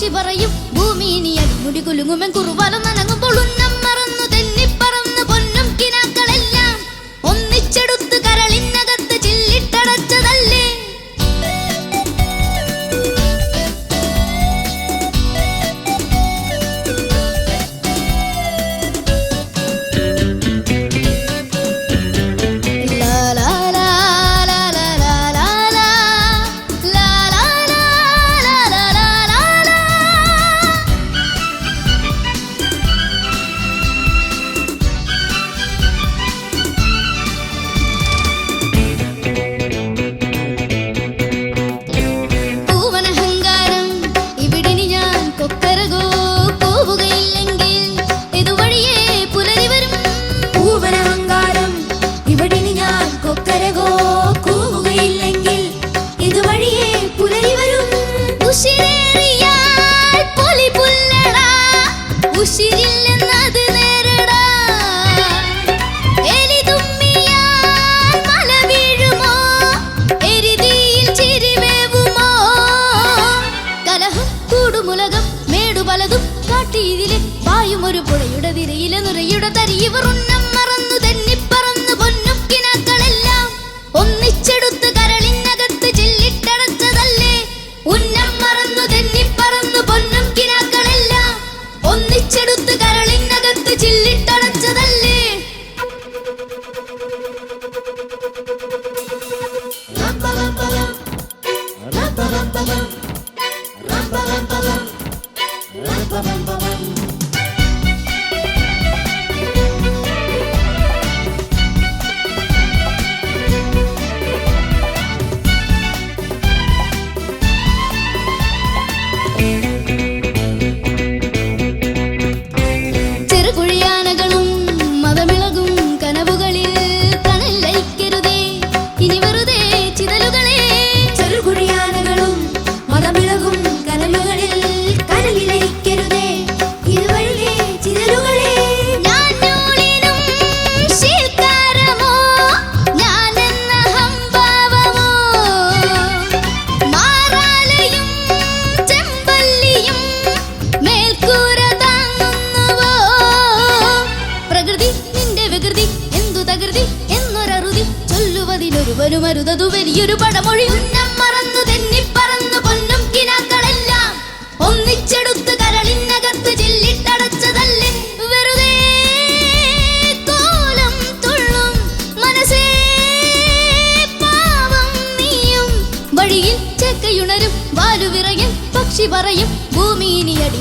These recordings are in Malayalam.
പക്ഷി പറയും ഭൂമി ഇനി അടിമുടി കുലുങ്ങുമെൻ കുറുവാലം നനങ്ങുമ്പോൾ ഉന്നം പലതും കാട്ടിയിതിലെ പായും ഒരു പുഴയുടെ തിരയിലെ നുരയുടെ തരിയവർ ഉന്നം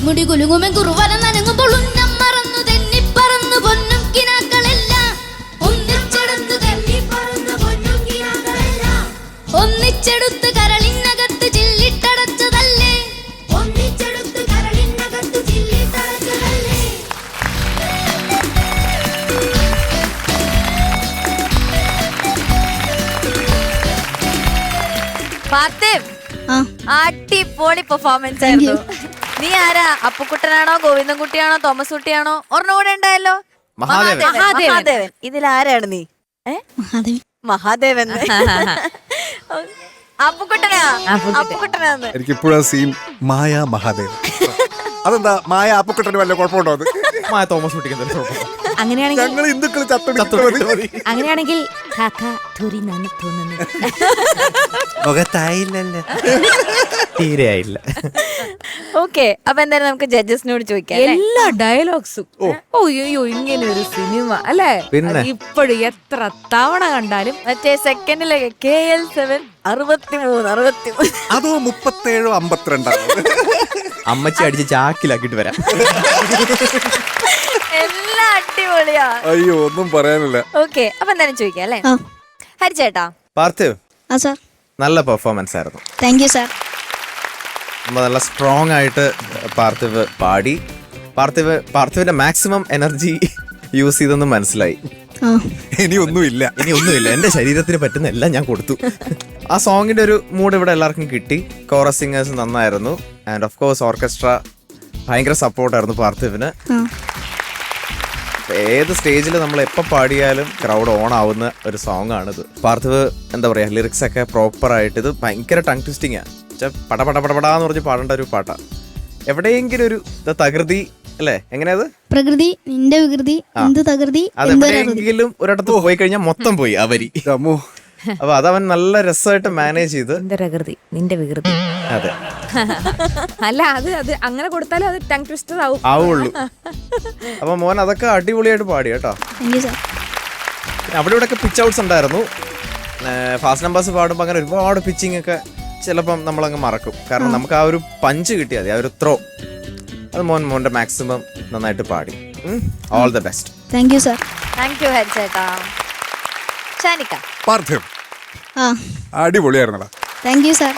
അടിമുടി കുലുങ്ങുമെൻ കുറുവല നനങ്ങുമ്പോൾ ഉന്നം മറന്നു തെന്നിപ്പറന്നു പൊന്നും കിനാക്കളെല്ലാം. ഒന്നിച്ചെടുത്ത് പറന്നു പൊന്നും കിനാക്കളെല്ലാം. ഒന്നിച്ചെടുത്ത് കരളിനകത്ത് ചില്ലിട്ടടച്ചതല്ലേ. ഒന്നിച്ചെടുത്ത് കരളിനകത്ത് ചില്ലിട്ടടച്ചതല്ലേ. ആ. അടിപൊളി പെർഫോമൻസ് ആയിരുന്നു. നീ ആരാ? അപ്പുക്കുട്ടനാണോ? ഗോവിന്ദൻകുട്ടിയാണോ? തോമസ് കുട്ടിയാണോ ഒരെണ്ണൂടെ ഉണ്ടായല്ലോ. മഹാദേവൻ. മഹാദേവൻ. മഹാദേവൻ. ഇതിൽ ആരാണ് നീ? ഏ? മഹാദേവൻ. അപ്പുക്കുട്ടനാ? അപ്പുക്കുട്ടനാന്ന്. എനിക്ക് ഇപ്പോഴും സീൻ മായ മഹാദേവ് അതെന്താ? മായ അപ്പുക്കുട്ടന് വല്ല കുഴപ്പമുണ്ടോ അത്? മായ തോമസ് കുട്ടിക്ക് എന്തെങ്കിലും? അങ്ങനെയാണെങ്കിൽ ഞങ്ങൾ ഹിന്ദുക്കൾ ചത്തൊടി അങ്ങനെയാണെങ്കിൽ മുഖത്തായില്ലല്ലോ തീരെ ആയില്ല ഓക്കെ അപ്പൊ എന്തായാലും നമുക്ക് ജഡ്ജസിനോട് ചോദിക്കാം അല്ലേ? എല്ലാ ഡയലോഗ്സും. ഓയ്യോ ഇങ്ങനെ ഒരു സിനിമ അല്ലേ? പിന്നെ? ഇപ്പോഴും എത്ര തവണ കണ്ടാലും മറ്റേ സെക്കൻഡിലൊക്കെ കെ എൽ സെവൻ അറുപത്തിമൂന്ന് അറുപത്തിമൂന്ന്. അറുപത്തി അതോ മുപ്പത്തേഴോ അമ്പത്തിരണ്ടാണ് അമ്മച്ചി അടിച്ച് ചാക്കിലാക്കിട്ട് വരാം. എല്ലാം അടിപൊളിയാ. അയ്യോ ഒന്നും പറയാനില്ല. ഓക്കെ അപ്പൊ എന്തായാലും ചോദിക്കാം അല്ലേ? ആ. ഹരിച്ചേട്ടാ പാർത്ഥിവ് ആ സാർ. നല്ല പെർഫോമൻസ് ആയിരുന്നു. Thank you sir. നമ്മൾ നല്ല സ്ട്രോങ് ആയിട്ട് പാർത്ഥിവ് പാടി. പാർത്ഥിവ് പാർത്ഥിവിന്റെ മാക്സിമം എനർജി യൂസ് ചെയ്തെന്ന് മനസ്സിലായി. ആ. ഇനി ഒന്നുമില്ല ഇനി ഒന്നുമില്ല എന്റെ ശരീരത്തിന് പറ്റുന്ന എല്ലാം ഞാൻ കൊടുത്തു. ആ സോങ്ങിന്റെ ഒരു മൂഡ് ഇവിടെ എല്ലാവർക്കും കിട്ടി. കോറസ് സിംഗേഴ്സ് നന്നായിരുന്നു. ആൻഡ് ഓഫ് കോഴ്സ് ഓർക്കസ്ട്ര ഭയങ്കര സപ്പോർട്ടായിരുന്നു പാർത്ഥിവിന്. ഏത് സ്റ്റേജിൽ നമ്മൾ എപ്പോൾ പാടിയാലും ക്രൗഡ് ഓൺ ആവുന്ന ഒരു സോങ് ആണിത്. പാർത്ഥിവ് എന്താ പറയുക ലിറിക്സ് ഒക്കെ പ്രോപ്പർ ആയിട്ട് ഇത് ഭയങ്കര ടങ് ട്വിസ്റ്റിംഗ് ആണ് പട പട പട പടാന്ന് പറഞ്ഞ് പാടേണ്ട ഒരു പാട്ടാ. എവിടെയെങ്കിലും ഒരു തകൃതി അല്ലേ? എങ്ങനെയത് പ്രകൃതി നിന്റെ വികൃതി എന്ത് തകൃതി അത് എന്തൊരു അറുതി എവിടെയെങ്കിലും ഒരിടത്ത് പോയി കഴിഞ്ഞാൽ മൊത്തം പോയി ആ വരി. അമ്മോ അപ്പൊ അതവൻ നല്ല രസമായിട്ട് മാനേജ് ചെയ്ത് നിന്റെ പ്രകൃതി നിന്റെ വികൃതി. അതെ. അല്ല അത് അത് അങ്ങനെ കൊടുത്താലും അത് ടങ് ട്വിസ്റ്റർ ആവും. ആവുള്ളൂ. അപ്പൊ മോൻ അതൊക്കെ അടിപൊളിയായിട്ട് പാടി കേട്ടോ. താങ്ക് യു സാർ പിന്നെ അവിടെ ഇവിടെയൊക്കെ പിച്ച് ഔട്ട്സ് ഉണ്ടായിരുന്നു. ഫാസ്റ്റ് നമ്പേഴ്സ് പാടുമ്പോൾ അങ്ങനെ ഒരുപാട് പിച്ചിങ് ഒക്കെ ചിലപ്പം നമ്മളങ്ങ് മറക്കും. കാരണം നമുക്ക് ആ ഒരു പഞ്ച് കിട്ടിയാൽ മതി ആ ഒരു ത്രോ അത് മോൻ മോന്റെ മാക്സിമം നന്നായിട്ട് പാടി. All the best thank you sir thank you ഹരിച്ചേട്ടാ. ഷാനിക്ക Parthiv. ആ. അടിപൊളിയായിരുന്നടാ. താങ്ക് യു സാർ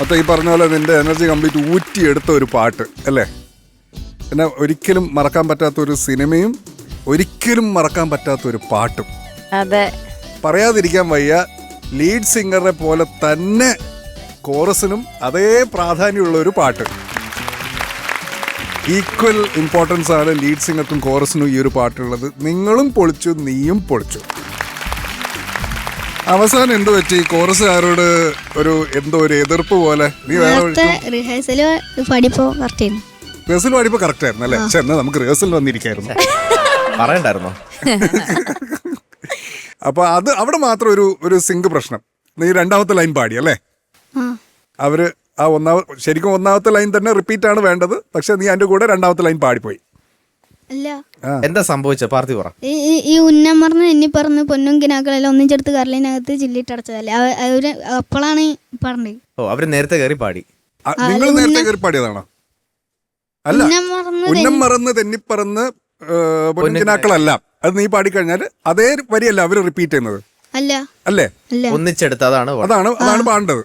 മൊത്തം ഈ പറഞ്ഞ പോലെ നിന്റെ എനർജി കംപ്ലീറ്റ് ഊറ്റിയെടുത്ത ഒരു പാട്ട് അല്ലേ? പിന്നെ ഒരിക്കലും മറക്കാൻ പറ്റാത്ത ഒരു സിനിമയും ഒരിക്കലും മറക്കാൻ പറ്റാത്ത ഒരു പാട്ടും. അതെ. പറയാതിരിക്കാൻ വയ്യ ലീഡ് സിംഗറെ പോലെ തന്നെ കോറസിനും അതേ പ്രാധാന്യമുള്ള ഒരു പാട്ട്. ഈക്വൽ ഇമ്പോർട്ടൻസ് ആണ് ലീഡ് സിംഗർക്കും കോറസിനും ഈ ഒരു പാട്ടുള്ളത്. നിങ്ങളും പൊളിച്ചു നീയും പൊളിച്ചു. അവസാനം എന്ത് പറ്റി? കോറസുകാരോട് ഒരു എന്തോ ഒരു എതിർപ്പ് പോലെ. നീ വേറെ നേരത്തെ റിഹേഴ്സൽ പാടിയപ്പോ കറക്റ്റ് ആയിരുന്നു റിഹേഴ്സൽ പാടിയപ്പോ കറക്റ്റ് ആയിരുന്നു അല്ലേ പക്ഷെ എന്നാ നമുക്ക് റിഹേഴ്സൽ വന്നിരിക്കായിരുന്നു. പറയണ്ടായിരുന്നോ? അപ്പൊ അത് അവിടെ മാത്രം ഒരു ഒരു സിങ്ക് പ്രശ്നം. നീ രണ്ടാമത്തെ ലൈൻ പാടി അല്ലേ? ആ. അവർ ആ ഒന്നാമ ശരിക്കും ഒന്നാമത്തെ ലൈൻ തന്നെ റിപ്പീറ്റ് ആണ് വേണ്ടത്. പക്ഷെ നീ അതിന്റെ കൂടെ രണ്ടാമത്തെ ലൈൻ പാടിപ്പോയി. എന്താ സംഭവിച്ച? പാർത്തി പറ. ഈ ഉന്നം പറഞ്ഞ ഉന്നമർന്ന് എണ്ണി പറന്ന് പൊന്നും കിനാക്കളെല്ലാം ഒന്നിച്ചെടുത്ത് കരളിനകത്ത് ചില്ലിട്ടടച്ചതല്ലേ? അടച്ചതല്ലേ അവർ അപ്പോഴാണ് പറഞ്ഞത്. ഓ അവർ നേരത്തെ കയറി പാടി. നിങ്ങൾ നേരത്തെ കയറി പാടിയതാണോ? അല്ല ഉന്നം മറന്ന് തെന്നിപ്പറന്ന് പൊന്നുകിനാക്കളല്ല അത് നീ പാടിക്കഴിഞ്ഞാൽ അതേ വരിയല്ല അവർ റിപ്പീറ്റ് ചെയ്യുന്നത്? അല്ല. അല്ലേ? അല്ല. ഒന്നിച്ചെടുത്ത് അതാണ് അതാണ് അതാണ് പാടേണ്ടത്.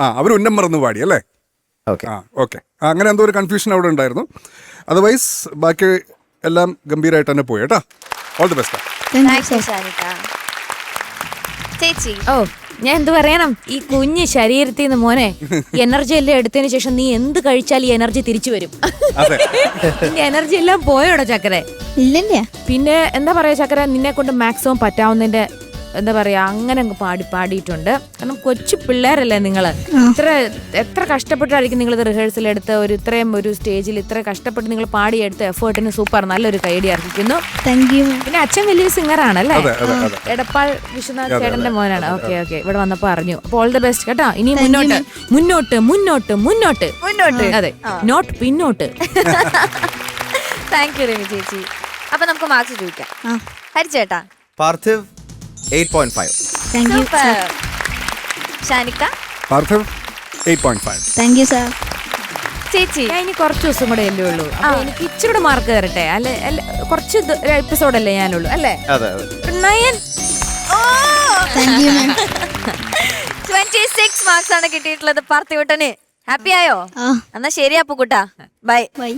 ആ അവർ ഉന്നം മറന്ന് പാടി അല്ലേ? ഓക്കെ. ആ ഓക്കെ. അങ്ങനെ എന്തോ ഒരു കൺഫ്യൂഷൻ അവിടെ ഉണ്ടായിരുന്നു. അതർവൈസ് ബാക്കി എല്ലാം ഗംഭീരമായിട്ട് തന്നെ പോയി കേട്ടോ. ഓൾ ദി ബെസ്റ്റ് ചേച്ചി. ഓ ഞാൻ എന്ത് പറയണം? ഈ കുഞ്ഞ് ശരീരത്തിൽ നിന്ന് മോനെ എനർജി എല്ലാം എടുത്തതിന് ശേഷം നീ എന്ത് കഴിച്ചാൽ ഈ എനർജി തിരിച്ചു വരും. അതെ. നിന്റെ എനർജി എല്ലാം പോയോടോ ചക്കരെ? ഇല്ലല്ലേ. പിന്നെ എന്താ പറയാ ചക്കര? നിന്നെ കൊണ്ട് മാക്സിമം പറ്റാവുന്നതിന്റെ എന്താ പറയാ അങ്ങനെ അങ്ങ് പാടി പാടിയിട്ടുണ്ട്. കാരണം കൊച്ചു പിള്ളേരല്ലേ നിങ്ങൾ ഇത്ര എത്ര കഷ്ടപ്പെട്ടായിരിക്കും നിങ്ങൾ ഇത് റിഹേഴ്സൽ എടുത്ത് ഒരു ഇത്രയും ഒരു സ്റ്റേജിൽ ഇത്ര കഷ്ടപ്പെട്ട് നിങ്ങൾ പാടിയെടുത്ത എഫേർട്ടിന് സൂപ്പർ നല്ലൊരു കൈഡി അർപ്പിക്കുന്നു. താങ്ക് യു പിന്നെ അച്ഛൻ വലിയ സിംഗർ ആണല്ലേ? അതെ അതെ അതെ. എടപ്പാൾ വിശ്വനാഥ് ചേട്ടന്റെ മോനാണ്. Okay okay. ഇവിടെ വന്നപ്പോ അറിഞ്ഞു. അപ്പോൾ ഓൾ ദ ബെസ്റ്റ് കേട്ടോ. ഇനി മുന്നോട്ട്. മുന്നോട്ട് മുന്നോട്ട് മുന്നോട്ട്. മുന്നോട്ട്. അതെ. നോട്ട് പിന്നോട്ട്. താങ്ക് യു രമി ചേച്ചി. അപ്പൊ നമുക്ക് മാർക്ക് ചോദിക്കാം. ഹരിച്ചേട്ടാ Parthiv eight point five. Thank you super Shanika? Parthiv eight point five. Thank you sir ചേച്ചി. ഞാൻ ഇനി കുറച്ച് ദിവസം കൂടെ അല്ലേ ഉള്ളൂ? അപ്പൊ എനിക്ക് ഇച്ചിരി കൂടെ മാർക്ക് തരട്ടെ അല്ലെ അല്ലെ കുറച്ച് എപ്പിസോഡ് അല്ലേ ഞാനുള്ളൂ അല്ലേ? നയൻ ട്വന്റി സിക്സ് മാർക്സ് ആണ് കിട്ടിയിട്ടുള്ളത് പാർത്ഥിവട്ടന്. ഹാപ്പി ആയോ? എന്നാ ശരി അപ്പുക്കുട്ടാ ബൈ ബൈ